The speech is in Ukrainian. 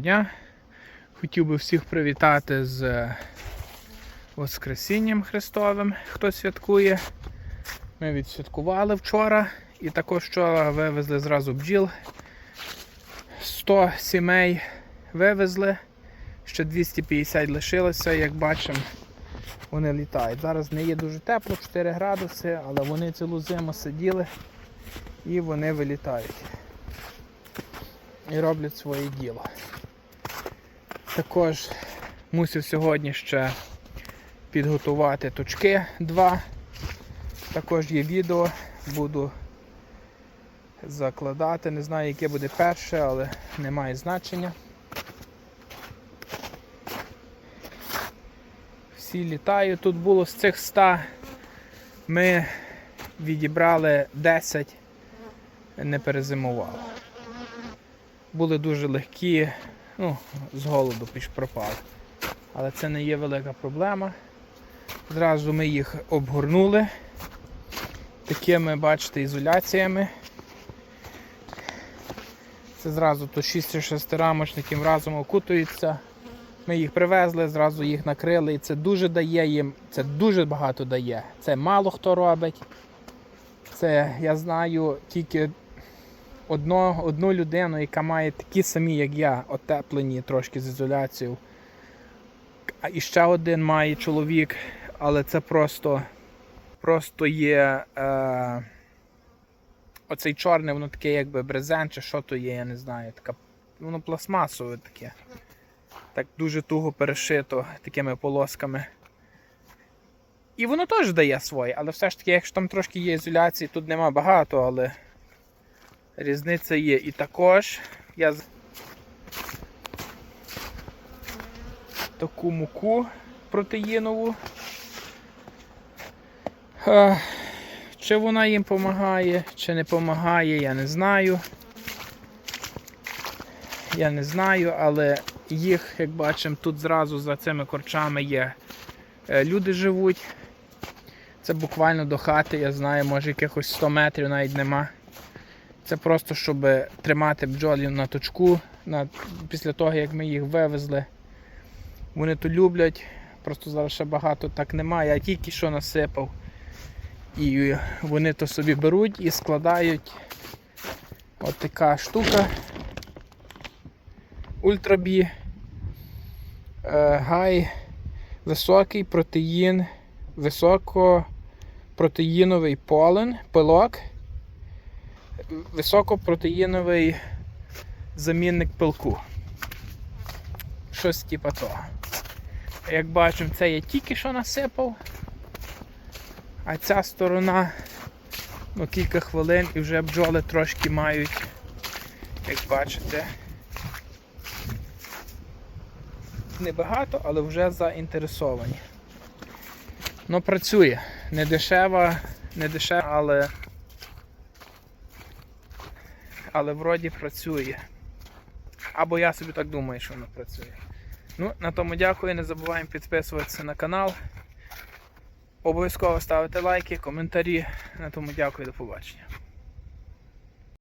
дня. Хотів би всіх привітати з Воскресінням Христовим, хто святкує. Ми відсвяткували вчора і також вчора вивезли зразу бджіл. 100 сімей вивезли, ще 250 лишилося, як бачимо, вони літають. Зараз не є дуже тепло, 4 градуси, але вони цілу зиму сиділи і вони вилітають. І роблять своє діло. Також мусив сьогодні ще підготувати точки 2. Також є відео, буду закладати. Не знаю, яке буде перше, але не має значення. Всі літають. Тут було з цих 100 ми відібрали 10, не перезимували. Були дуже легкі, ну, з голоду піш. Але це не є велика проблема. Зразу ми їх обгорнули такими, бачите, ізоляціями. Це зразу то 6-6 рамочників разом окутуються. Ми їх привезли, зразу їх накрили і це дуже дає їм, це дуже багато дає. Це мало хто робить. Це я знаю тільки одно, одну людину, яка має такі самі, як я, отеплені трошки з ізоляцією. А і ще один має чоловік, але це просто, просто є. Е, оцей чорний, воно таке якби брезент чи що то є, я не знаю. Така, воно пластмасове таке. Так дуже туго перешито такими полосками. І воно теж дає своє, але все ж таки, якщо там трошки є ізоляції, тут нема багато, але різниця є. І також я таку муку протеїнову. Чи вона їм допомагає, чи не допомагає, я не знаю. Я не знаю, але їх, як бачимо, тут зразу за цими корчами є е, люди живуть. Це буквально до хати, я знаю, може якихось 100 метрів навіть нема. Це просто, щоб тримати бджолів на точку на, після того, як ми їх вивезли. Вони то люблять, просто зараз ще багато так немає. Я тільки що насипав. І вони то собі беруть і складають от така штука. Ультрабі. Е, Гай, високий протеїн, високопротеїновий полен, пилок, високопротеїновий замінник пилку. Щось типа того. Як бачимо, це я тільки що насипав. А ця сторона ну, кілька хвилин і вже бджоли трошки мають, як бачите, небагато, але вже заінтересовані. Ну, працює. Не дешева, не дешева, але але вроді працює. Або я собі так думаю, що воно працює. Ну, на тому дякую, не забуваємо підписуватися на канал. Обов'язково ставити лайки, коментарі. На тому дякую, до побачення.